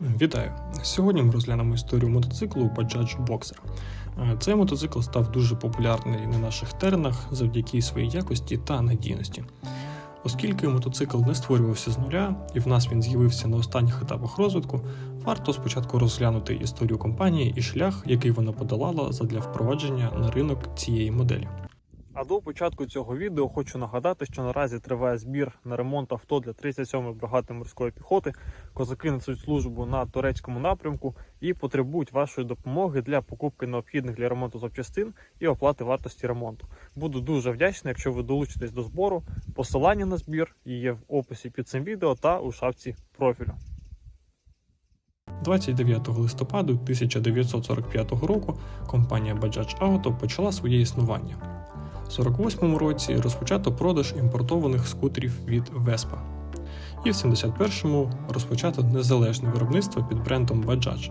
Вітаю! Сьогодні ми розглянемо історію мотоциклу Bajaj Boxer. Е, Цей мотоцикл став дуже популярний на наших теренах завдяки своїй якості та надійності. Оскільки мотоцикл не створювався з нуля і в нас він з'явився на останніх етапах розвитку, варто спочатку розглянути історію компанії і шлях, який вона подолала задля впровадження на ринок цієї моделі. А до початку цього відео хочу нагадати, що наразі триває збір на ремонт авто для 37-ї бригади морської піхоти. Козаки несуть службу на турецькому напрямку і потребують вашої допомоги для покупки необхідних для ремонту запчастин і оплати вартості ремонту. Буду дуже вдячний, якщо ви долучитесь до збору. Посилання на збір є в описі під цим відео та у шапці профілю. 29 листопаду 1945 року компанія Bajaj Auto почала своє існування. У 48-му році розпочато продаж імпортованих скутерів від Vespa. І в 71-му розпочато незалежне виробництво під брендом Bajaj.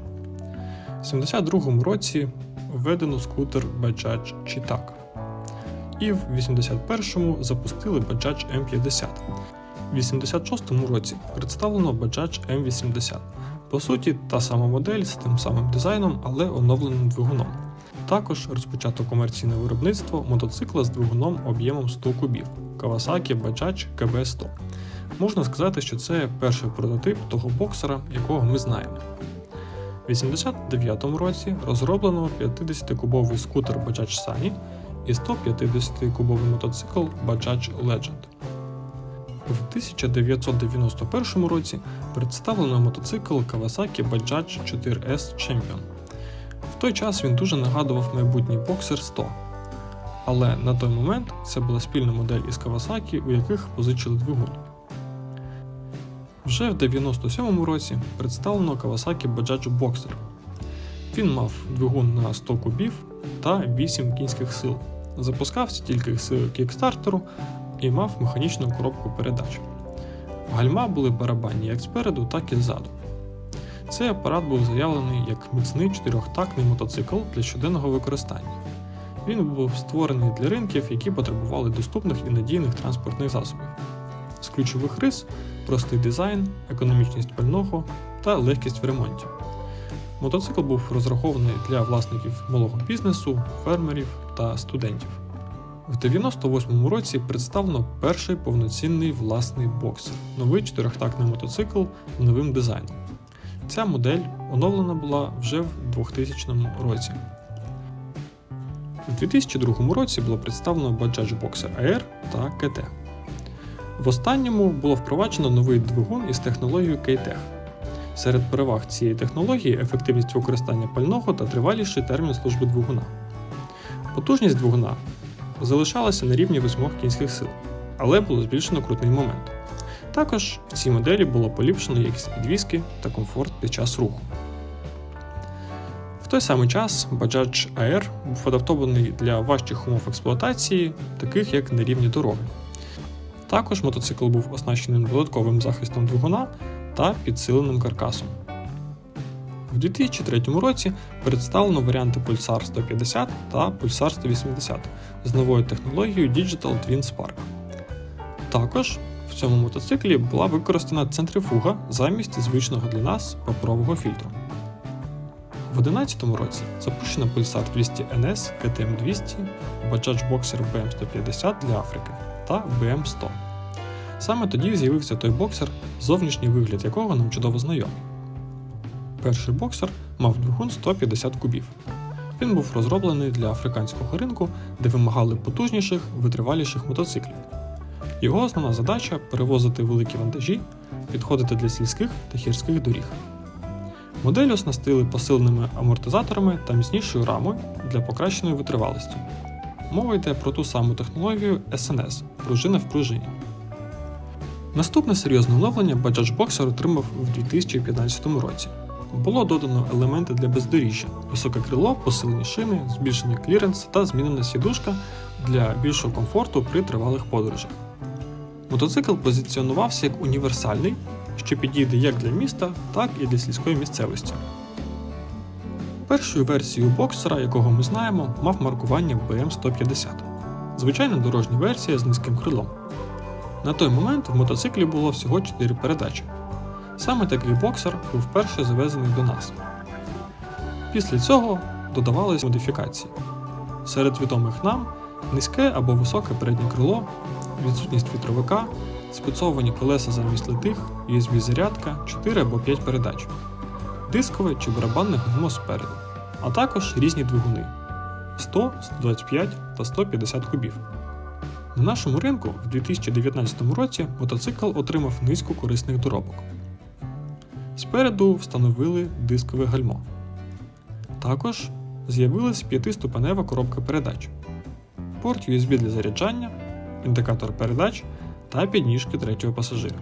В 72-му році введено скутер Bajaj Chitak. І в 81-му запустили Bajaj M50. В 86-му році представлено Bajaj M80. По суті, та сама модель з тим самим дизайном, але оновленим двигуном. Також розпочато комерційне виробництво мотоцикла з двигуном об'ємом 100 кубів Kawasaki Bajaj KB100. Можна сказати, що це перший прототип того боксера, якого ми знаємо. У 89-му році розроблено 50-кубовий скутер Bajaj Sunny і 150-кубовий мотоцикл Bajaj Legend. В 1991 році представлено мотоцикл Kawasaki Bajaj 4S Champion. Той час він дуже нагадував майбутній боксер 100. Але на той момент це була спільна модель із Kawasaki, у яких позичили двигун. Вже в 97-му році представлено Kawasaki Bajaj Boxer. Він мав двигун на 100 кубів та 8 кінських сил. Запускався тільки з кікстартеру і мав механічну коробку передач. Гальма були барабанні як спереду, так і ззаду. Цей апарат був заявлений як міцний чотирьохтактний мотоцикл для щоденного використання. Він був створений для ринків, які потребували доступних і надійних транспортних засобів. З ключових рис простий дизайн, економічність пального та легкість в ремонті. Мотоцикл був розрахований для власників малого бізнесу, фермерів та студентів. В 98-му році представлено перший повноцінний власний боксер новий чотирьохтактний мотоцикл з новим дизайном. Ця модель оновлена була вже в 2000 році. У 2002 році було представлено Bajaj Boxer Air та KT. В останньому було впроваджено новий двигун із технологією K-Tech. Серед переваг цієї технології ефективність використання пального та триваліший термін служби двигуна. Потужність двигуна залишалася на рівні 8 кінських сил, але було збільшено крутний момент. Також в цій моделі було поліпшено якість підвіски та комфорт під час руху. В той самий час Bajaj Air був адаптований для важчих умов експлуатації, таких як нерівні дороги. Також мотоцикл був оснащений додатковим захистом двигуна та підсиленим каркасом. У 2003 році представлено варіанти Pulsar 150 та Pulsar 180 з новою технологією Digital Twin Spark. Також в цьому мотоциклі була використана центрифуга замість звичного для нас паперового фільтру. В 2011 році запущено Pulsar 200 NS, KTM 200, Bajaj Boxer BM 150 для Африки та BM 100. Саме тоді з'явився той боксер, зовнішній вигляд якого нам чудово знайомий. Перший боксер мав двигун 150 кубів. Він був розроблений для африканського ринку, де вимагали потужніших, витриваліших мотоциклів. Його основна задача перевозити великі вантажі, підходити для сільських та гірських доріг. Модель оснастили посиленими амортизаторами та міцнішою рамою для покращеної витривалості. Мова йде про ту саму технологію SNS пружина в пружині. Наступне серйозне оновлення Bajaj Boxer отримав у 2015 році. Було додано елементи для бездоріжжя, високе крило, посилені шини, збільшений кліренс та змінена сідушка для більшого комфорту при тривалих подорожах. Мотоцикл позиціонувався як універсальний, що підійде як для міста, так і для сільської місцевості. Першою версією боксера, якого ми знаємо, мав маркування BM150, звичайна дорожня версія з низьким крилом. На той момент в мотоциклі було всього 4 передачі. Саме такий боксер був вперше завезений до нас. Після цього додавались модифікації. Серед відомих нам низьке або високе переднє крило, відсутність вітровика, спецовані колеса замість литих, USB-зарядка, 4 або 5 передач, дискове чи барабанне гальмо спереду, а також різні двигуни 100, 125 та 150 кубів. На нашому ринку в 2019 році мотоцикл отримав низку корисних доробок. Спереду встановили дискове гальмо. Також з'явилась п'ятиступенева коробка передач, порт USB для заряджання, індикатор передач та підніжки третього пасажира.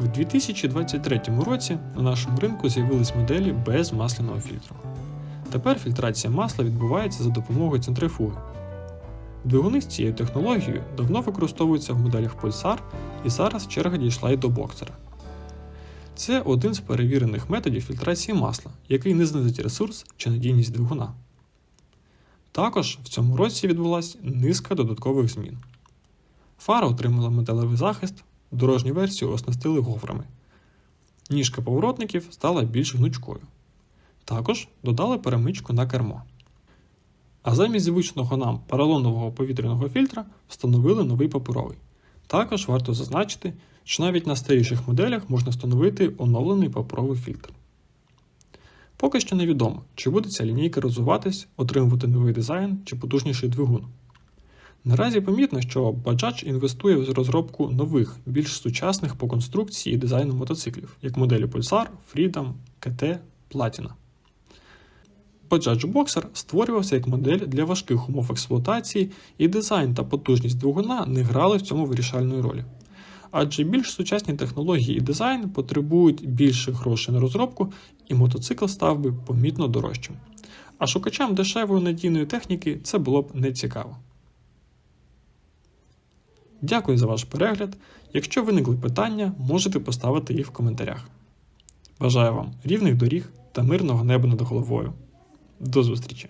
В 2023 році на нашому ринку з'явились моделі без масляного фільтру. Тепер фільтрація масла відбувається за допомогою центрифуги. Двигуни з цією технологією давно використовуються в моделях Pulsar і зараз черга дійшла й до боксера. Це один з перевірених методів фільтрації масла, який не знизить ресурс чи надійність двигуна. Також в цьому році відбулася низка додаткових змін. Фара отримала металевий захист, дорожню версію оснастили гофрами. Ніжка поворотників стала більш гнучкою. Також додали перемичку на кермо. А замість звичного нам поролонового повітряного фільтра встановили новий паперовий. Також варто зазначити, що навіть на старіших моделях можна встановити оновлений паперовий фільтр. Поки що невідомо, чи буде ця лінійка розвиватись, отримувати новий дизайн чи потужніший двигун. Наразі помітно, що Bajaj інвестує в розробку нових, більш сучасних по конструкції і дизайну мотоциклів, як моделі Pulsar, Freedom, KT, Platina. Bajaj Boxer створювався як модель для важких умов експлуатації, і дизайн та потужність двигуна не грали в цьому вирішальної ролі. Адже більш сучасні технології і дизайн потребують більше грошей на розробку, і мотоцикл став би помітно дорожчим. А шукачам дешевої надійної техніки це було б не цікаво. Дякую за ваш перегляд. Якщо виникли питання, можете поставити їх в коментарях. Бажаю вам рівних доріг та мирного неба над головою. До зустрічі!